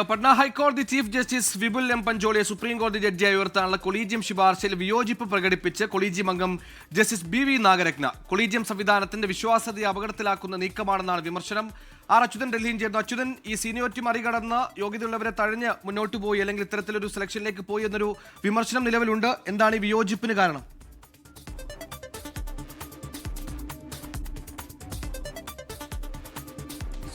പട്ന ഹൈക്കോടതി chief justice Vipul M. പഞ്ചോളിയെ supreme കോടതി ജഡ്ജിയായി ഉയർത്താനുള്ള കൊളീജിയം ശുപാർശയിൽ വിയോജിപ്പ് പ്രകടിപ്പിച്ച് കൊളീജിയം അംഗം justice B V Nagarathna. Collegium സംവിധാനത്തിന്റെ വിശ്വാസ്യതയെ അപകടത്തിലാക്കുന്ന നീക്കമാണെന്നാണ് വിമർശനം. ആർ. അച്യുതൻ ഡൽഹിയിൽ ചേർന്നു അച്യുതൻ ഈ സീനിയോറിറ്റി മറികടന്ന് യോഗ്യതയുള്ളവരെ തഴഞ്ഞ് മുന്നോട്ട് പോയി അല്ലെങ്കിൽ ഇത്തരത്തിലൊരു സെലക്ഷനിലേക്ക് പോയി എന്നൊരു വിമർശനം നിലവിലുണ്ട്. എന്താണ് ഈ വിയോജിപ്പിന് കാരണം?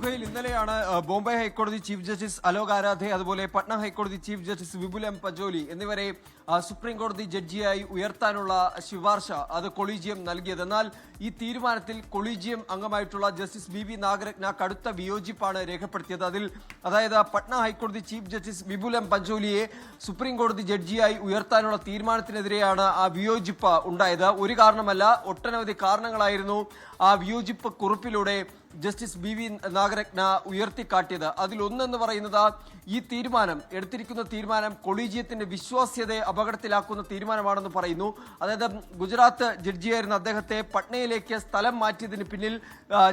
സുഹൈൽ ഇന്നലെയാണ് ബോംബെ ഹൈക്കോടതി ചീഫ് ജസ്റ്റിസ് അലോക് ആരാധെ അതുപോലെ പട്ന ഹൈക്കോടതി chief justice Vipul M Pancholi എന്നിവരെ സുപ്രീം കോടതി ജഡ്ജിയായി ഉയർത്താനുള്ള ശുപാർശ അത് കൊളീജിയം നൽകിയത്. എന്നാൽ ഈ തീരുമാനത്തിൽ കൊളീജിയം അംഗമായിട്ടുള്ള ജസ്റ്റിസ് ബി വി നാഗരത്ന കടുത്ത വിയോജിപ്പാണ് രേഖപ്പെടുത്തിയത്. അതിൽ അതായത് പട്ന ഹൈക്കോടതി ചീഫ് ജസ്റ്റിസ് വിപുൽ എം പഞ്ചോലിയെ സുപ്രീം കോടതി ജഡ്ജിയായി ഉയർത്താനുള്ള തീരുമാനത്തിനെതിരെയാണ് ആ വിയോജിപ്പ് ഉണ്ടായത്. ഒരു കാരണമല്ല ഒട്ടനവധി കാരണങ്ങളായിരുന്നു ആ വിയോജിപ്പ് കുറിപ്പിലൂടെ ജസ്റ്റിസ് ബി വി നാഗരത്ന ഉയർത്തിക്കാട്ടിയത്. അതിലൊന്നെന്ന് പറയുന്നത് ഈ തീരുമാനം എടുത്തിരിക്കുന്ന തീരുമാനം കൊളീജിയത്തിന്റെ വിശ്വാസ്യതയെ അപകടത്തിലാക്കുന്ന തീരുമാനമാണെന്ന് പറയുന്നു. അതായത് ഗുജറാത്ത് ജഡ്ജിയായിരുന്ന അദ്ദേഹത്തെ പട്നയിലേക്ക് സ്ഥലം മാറ്റിയതിന് പിന്നിൽ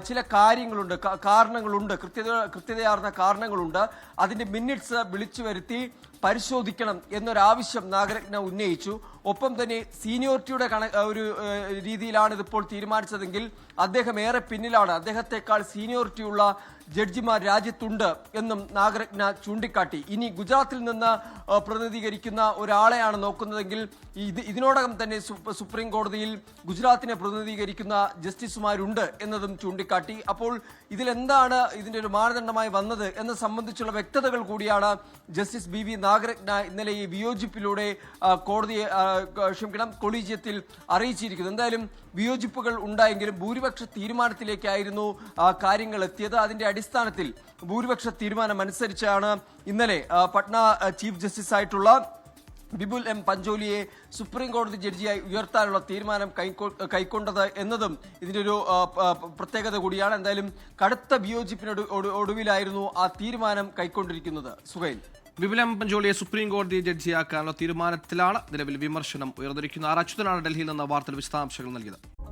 ചില കാര്യങ്ങളുണ്ട് കാരണങ്ങളുണ്ട് കൃത്യത കൃത്യതയാർന്ന കാരണങ്ങളുണ്ട്. അതിന്റെ മിനിറ്റ്സ് വിളിച്ചു വരുത്തി പരിശോധിക്കണം എന്നൊരാവശ്യം നാഗരത്ന ഉന്നയിച്ചു. ഒപ്പം തന്നെ സീനിയോറിറ്റിയുടെ കണ ഒരു രീതിയിലാണ് ഇതിപ്പോൾ തീരുമാനിച്ചതെങ്കിൽ അദ്ദേഹം ഏറെ പിന്നിലാണ്. അദ്ദേഹത്തെക്കാൾ സീനിയോറിറ്റിയുള്ള ജഡ്ജിമാർ രാജ്യത്തുണ്ട് എന്നും നാഗരത്ന ചൂണ്ടിക്കാട്ടി. ഇനി ഗുജറാത്തിൽ നിന്ന് പ്രതിനിധീകരിക്കുന്ന ഒരാളെയാണ് നോക്കുന്നതെങ്കിൽ ഇത് ഇതിനോടകം തന്നെ സുപ്രീം കോടതിയിൽ ഗുജറാത്തിനെ പ്രതിനിധീകരിക്കുന്ന ജസ്റ്റിസുമാരുണ്ട് എന്നതും ചൂണ്ടിക്കാട്ടി. അപ്പോൾ ഇതിലെന്താണ് ഇതിന്റെ ഒരു മാനദണ്ഡമായി വന്നത് എന്ന് സംബന്ധിച്ചുള്ള വ്യക്തതകൾ കൂടിയാണ് ജസ്റ്റിസ് ബി വി നാഗരത്ന ഇന്നലെ ഈ വിയോജിപ്പിലൂടെ കോടതിയെ ക്ഷമിക്കണം കൊളീജിയത്തിൽ അറിയിച്ചിരിക്കുന്നത് എന്തായാലും വിയോജിപ്പുകൾ ഉണ്ടായെങ്കിലും ഭൂരിപക്ഷ തീരുമാനത്തിലേക്കായിരുന്നു കാര്യങ്ങൾ എത്തിയത്. അതിന്റെ അടിസ്ഥാനത്തിൽ ഭൂരിപക്ഷ തീരുമാനമനുസരിച്ചാണ് ഇന്നലെ ആ, പട്ന ചീഫ് ജസ്റ്റിസ് ആയിട്ടുള്ള ബിബുൽ എം പഞ്ചോലിയെ സുപ്രീം കോടതി ജഡ്ജിയായി ഉയർത്താനുള്ള തീരുമാനം കൈക്കൊ- കൈക്കൊണ്ടത് എന്നതും ഇതിന്റെ ഒരു പ്രത്യേകത കൂടിയാണ്. എന്തായാലും കടുത്ത വിയോജിപ്പിനോട് ഒടു- ഒടുവിലായിരുന്നു ആ തീരുമാനം കൈക്കൊണ്ടിരിക്കുന്നത്. സുഹൈൽ. എം പഞ്ചോളിയെ സുപ്രീം കോടതി ജഡ്ജിയാക്കാനുള്ള തീരുമാനത്തിലാണ് നിലവിൽ വിമർശനം ഉയർന്നിരിക്കുന്നത്. ആർ അച്യുതനാണ് ഡൽഹിയിൽ നിന്ന് വാർത്തയിൽ വിശദാംശങ്ങൾ നൽകിയത്.